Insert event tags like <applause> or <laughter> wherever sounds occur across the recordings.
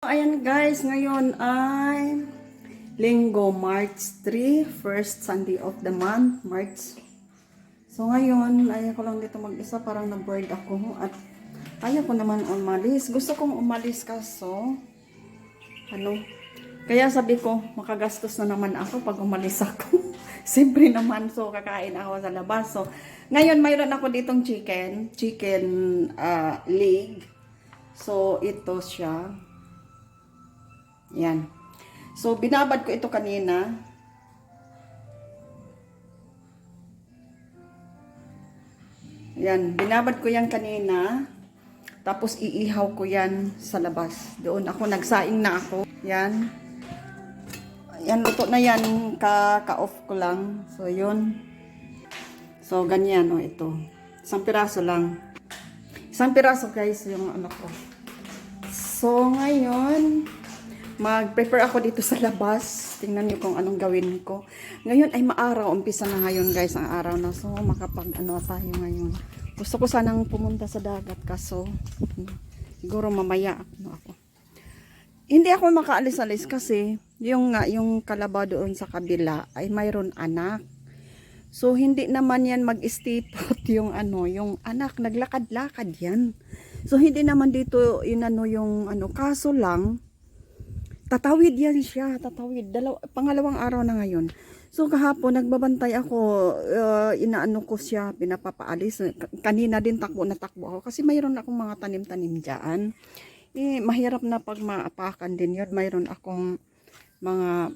Ayan guys, ngayon ay Linggo, March 3, first Sunday of the month, March. So ngayon, ayaw ko lang dito mag-isa, parang na-bored ako at ayaw ko naman umalis. Gusto kong umalis kaso, ano, kaya sabi ko, makagastos na naman ako pag umalis ako. <laughs> Siyempre naman, so kakain ako sa labas. So, ngayon mayroon ako ditong chicken, chicken ah, leg. So, ito siya. Yan. So, binabad ko ito kanina. Yan, binabad ko yan kanina. Tapos iihaw ko yan sa labas. Doon ako, nagsaing na ako. Yan. Yan, luto na yan. Ka- Ka-off ko lang. So, yun. So, ganyan, o, ito. Isang piraso lang. Isang piraso, guys, yung ano ko. So, ngayon, mag-prepare ako dito sa labas. Tingnan niyo kung anong gawin ko. Ngayon ay maaraw. Umpisa na ngayon, guys, ang araw na. So, makapag, ano, tayo ngayon. Gusto ko sanang pumunta sa dagat, kaso, siguro mamaya, ano ako. Hindi ako makaalis-alis kasi, yung yung kalabaw doon sa kabila ay mayroon anak. So, hindi naman yan mag-stay put <laughs> yung ano, yung anak, naglakad-lakad yan. So, hindi naman dito, yun ano, yung ano, kaso lang, tatawid yan siya, tatawid. Dalaw, pangalawang araw na ngayon. So, kahapon, nagbabantay ako, uh, inaano ko siya, pinapapaalis. Kanina din takbo na takbo ako, kasi mayroon akong mga tanim-tanim dyan. Eh, mahirap na pag maapakan din yun. Mayroon akong mga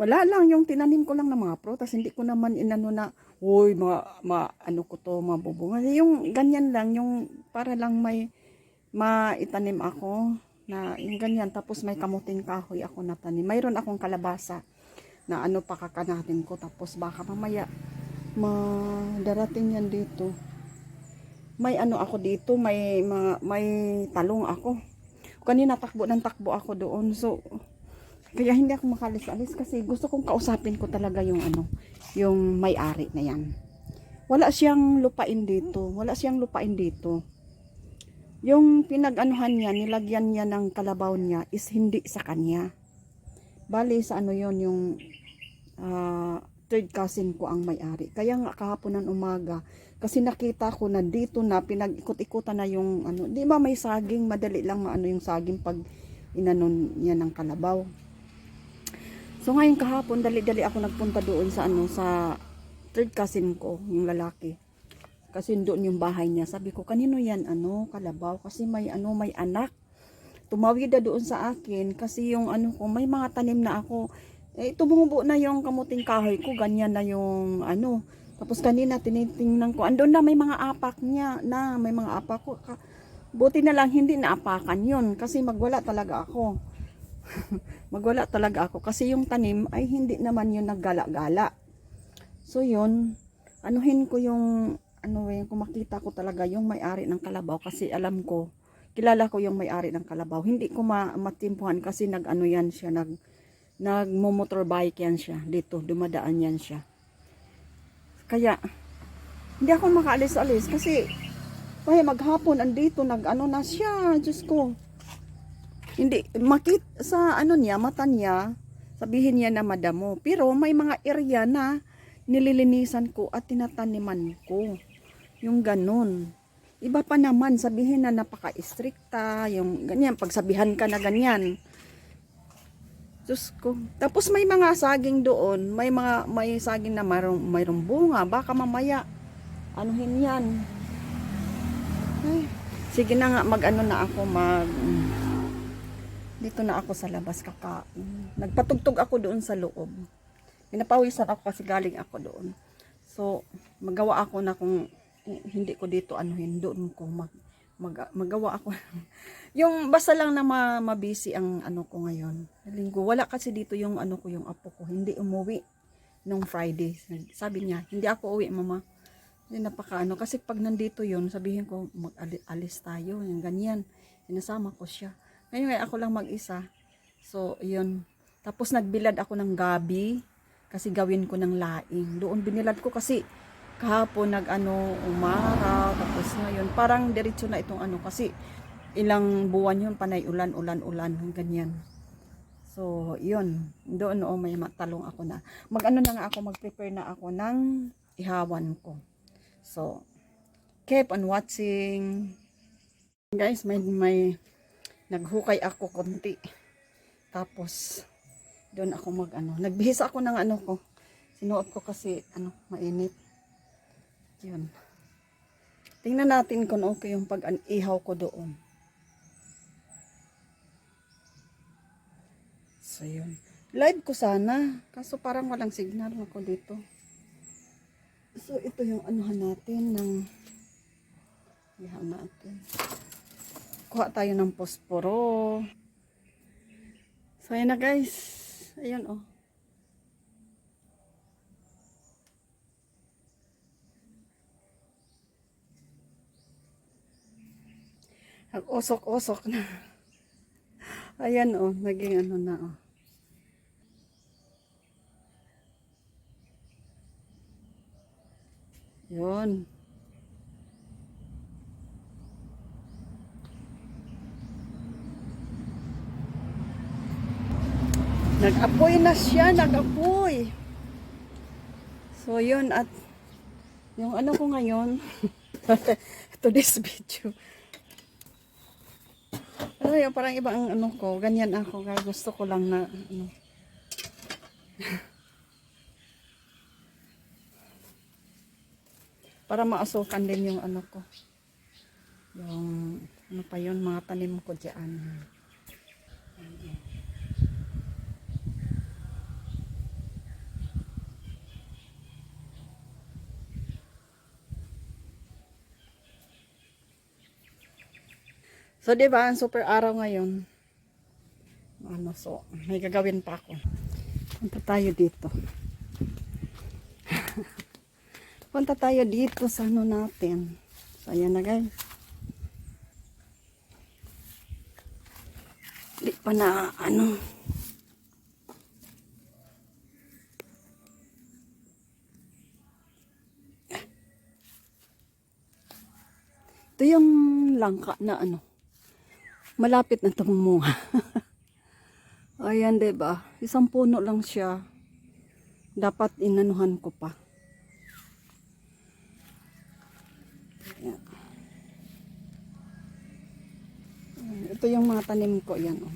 wala lang yung tinanim ko lang ng mga prutas hindi ko naman inano na uy ma, ma ano ko to mabubunga yung ganyan lang yung para lang may maitanim ako na yung ganyan tapos may kamuting kahoy ako na tanim mayroon akong kalabasa na ano pakakanatin ko tapos baka mamaya madarating yan dito may ano ako dito may mga may talong ako kanina takbo ng takbo ako doon so kaya hindi ako makalis-alis kasi gusto kong kausapin ko talaga yung ano, yung may-ari na yan. Wala siyang lupain dito. Wala siyang lupain dito. Yung pinag-anuhan niya, nilagyan niya ng kalabaw niya is hindi sa kanya. Bali sa ano yon yung ah, third cousin ko ang may-ari. Kaya nga kahapon ng umaga, kasi nakita ko na dito na pinag-ikot-ikutan na yung ano, di ba may saging, madali lang maano yung saging pag inanon niya ng kalabaw. So ngayon kahapon dali-dali ako nagpunta doon sa ano sa third cousin ko, yung lalaki. Kasi doon yung bahay niya. Sabi ko, kanino yan ano, kalabaw kasi may ano, may anak. Tumawid na doon sa akin kasi yung ano ko, may mga tanim na ako. Eh, tumubo na yung kamuting kahoy ko, ganyan na yung ano. Tapos kanina tinitingnan ko, andun na may mga apak niya na, may mga apak ko. Buti na lang hindi naapakan yun kasi magwala talaga ako. <laughs> magwala talaga ako kasi yung tanim ay hindi naman yun naggala-gala. So yun, anuhin ko yung ano eh, kung makita ko talaga yung may-ari ng kalabaw kasi alam ko, kilala ko yung may-ari ng kalabaw. Hindi ko ma matimpuhan kasi nag-ano yan siya, nag nagmo-motorbike yan siya dito, dumadaan yan siya. Kaya, hindi ako makaalis-alis kasi kaya maghapon andito nag-ano na siya, Diyos ko hindi makit sa ano niya mata niya sabihin niya na madamo pero may mga area na nililinisan ko at tinataniman ko yung ganun iba pa naman sabihin na napaka-stricta yung ganyan pagsabihan ka na ganyan Diyos ko. Tapos may mga saging doon, may mga may saging na mayroong, mayroong bunga, baka mamaya anuhin yan. Ay, sige na nga mag-ano na ako mag dito na ako sa labas kakain. Nagpatugtog ako doon sa loob. Pinapawisan ako kasi galing ako doon. So, magawa ako na kung hindi ko dito anuhin doon ko mag, mag magawa ako. <laughs> yung basta lang na ma, mabisi ang ano ko ngayon. Linggo. Wala kasi dito yung ano ko, yung apo ko. Hindi umuwi nung Friday. Sabi niya, hindi ako uwi mama. Hindi napaka ano. Kasi pag nandito yun, sabihin ko, mag-alis tayo. Yung ganyan. Sinasama ko siya. Ngayon ay ako lang mag-isa. So, yun. Tapos nagbilad ako ng gabi kasi gawin ko ng laing. Doon binilad ko kasi kahapon nag ano umaraw tapos ngayon parang diretso na itong ano kasi ilang buwan yun, panay ulan, ulan, ulan, ganyan. So, yun. Doon o may matalong ako na. Mag-ano na nga ako, mag-prepare na ako ng ihawan ko. So, keep on watching. Guys, may, may naghukay ako konti. Tapos, doon ako mag ano. Nagbihis ako ng ano ko. Sinuot ko kasi ano, mainit. Yun. Tingnan natin kung okay yung pag-ihaw ko doon. So, yun. Live ko sana. Kaso parang walang signal ako dito. So, ito yung anuhan natin ng ihaw natin. Kuha tayo ng posporo. So, ayan na guys. Ayan oh. Nag-usok-usok na. <laughs> Ayan oh, naging ano na oh. Yun. Nag-apoy na siya, nag-apoy. So, yun at yung ano ko ngayon, <laughs> today's video. Ano yun, parang iba ang ano ko, ganyan ako, kaya gusto ko lang na, ano. <laughs> Para maasukan din yung ano ko. Yung, ano pa yun, mga tanim ko dyan. So, di ba, ang super araw ngayon. Ano, so, may gagawin pa ako. Punta tayo dito. <laughs> Punta tayo dito sa ano natin. So, ayan na guys. Di pa na, ano. Ito yung langka na ano malapit na tumumunga. <laughs> Ayan, ba? Isang puno lang siya. Dapat inanuhan ko pa. Ayan. Ito yung mga tanim ko, yan oh.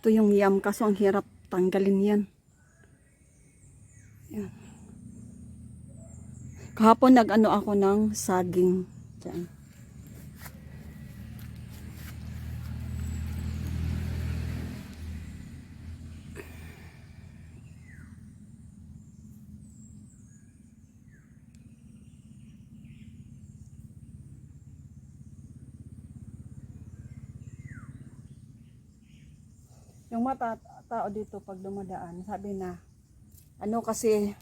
Ito yung yam, kaso ang hirap tanggalin. Yan. Kahapon nag-ano ako ng saging. Diyan. Yung mata tao dito pag dumadaan, sabi na, ano kasi,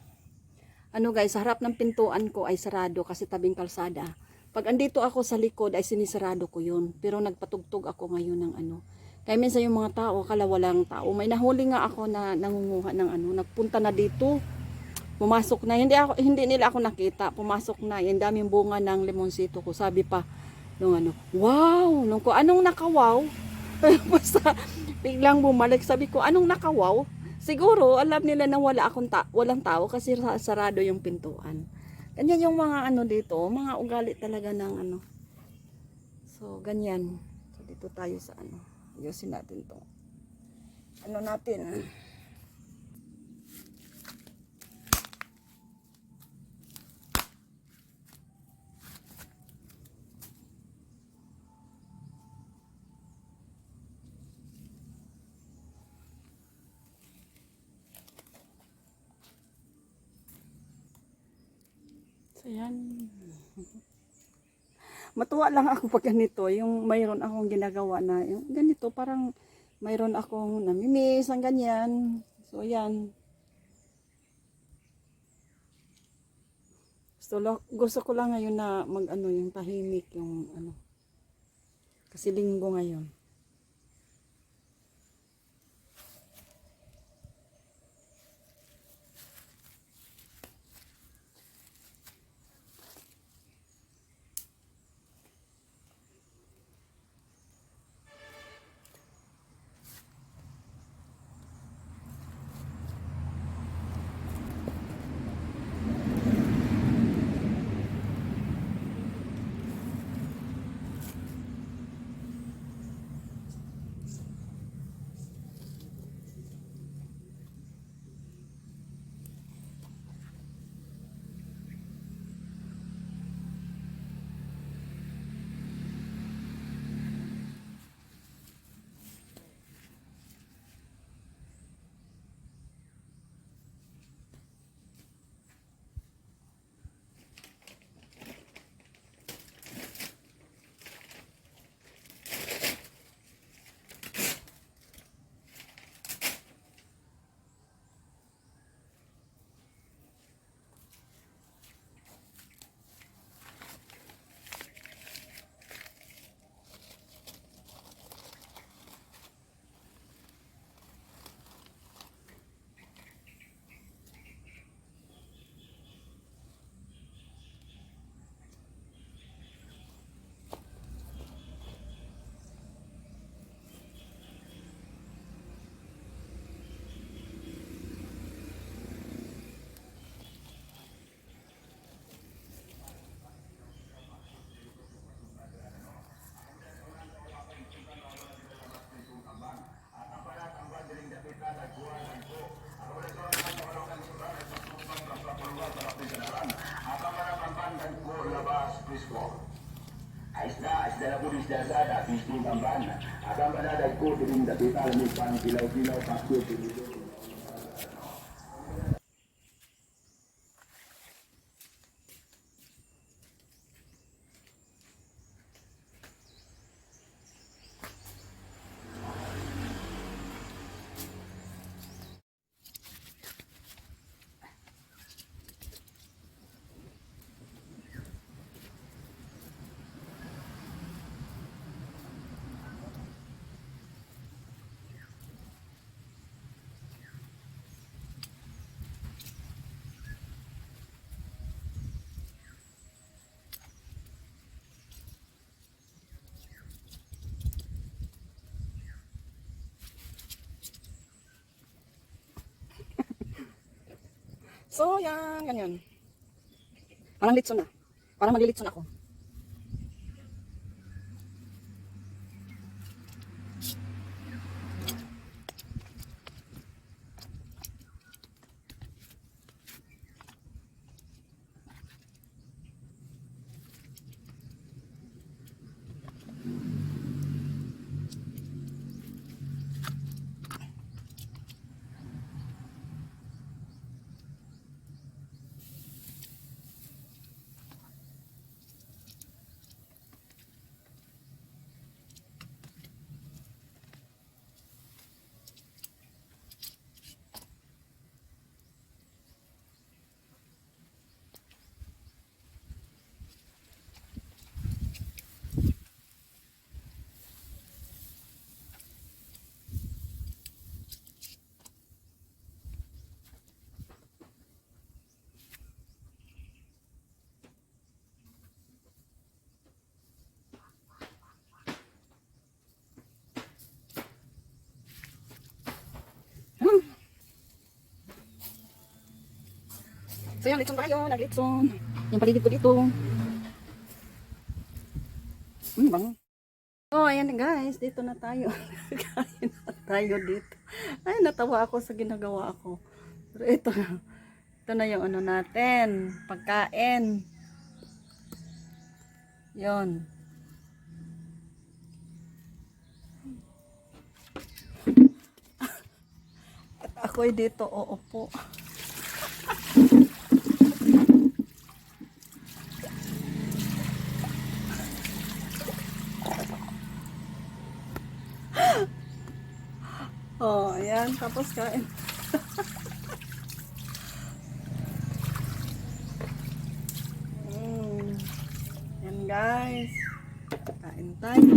ano guys, sa harap ng pintuan ko ay sarado kasi tabing kalsada. Pag andito ako sa likod ay sinisarado ko yun. Pero nagpatugtog ako ngayon ng ano. Kaya minsan yung mga tao, akala walang tao. May nahuli nga ako na nangunguha ng ano, nagpunta na dito. Pumasok na, hindi ako hindi nila ako nakita. Pumasok na, yung daming bunga ng limonsito ko. Sabi pa nung ano, wow, nung ko anong nakawaw? <laughs> Basta biglang bumalik, sabi ko, anong nakawaw? Siguro, alam nila na wala akong ta walang tao kasi sa- sarado yung pintuan. Ganyan yung mga ano dito, mga ugali talaga ng ano. So, ganyan. So, dito tayo sa ano. Ayusin natin to. Ano natin? So, yan. <laughs> Matuwa lang ako pag ganito, yung mayroon akong ginagawa na, yung ganito, parang mayroon akong namimiss, ang ganyan. So, yan. Gusto, gusto ko lang ngayon na mag ano, yung tahimik, yung ano. Kasi linggo ngayon. bilau-bilau takut tu. So, yan, ganyan. Parang litson na. Parang maglilitson ako. So, yan, litson tayo. Naglitson. Yung paligid ko dito. Hmm, bango. Oh, ayan guys. Dito na tayo. <laughs> Kain na tayo dito. Ay, natawa ako sa ginagawa ko. Pero ito, ito na yung ano natin. Pagkain. Yon. <laughs> At ako'y dito uupo. Oh, ayan. Tapos kain. mm. Yan guys. Kain tayo.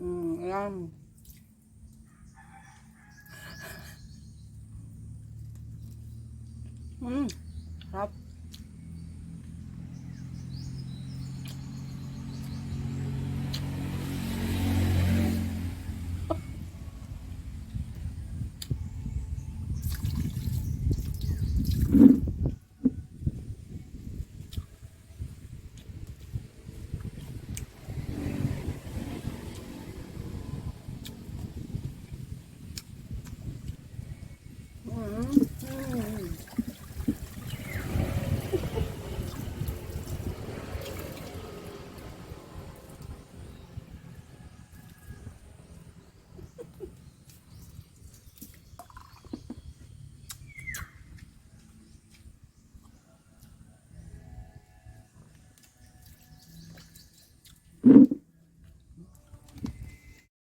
<laughs> mm, ayan. Mm, sarap.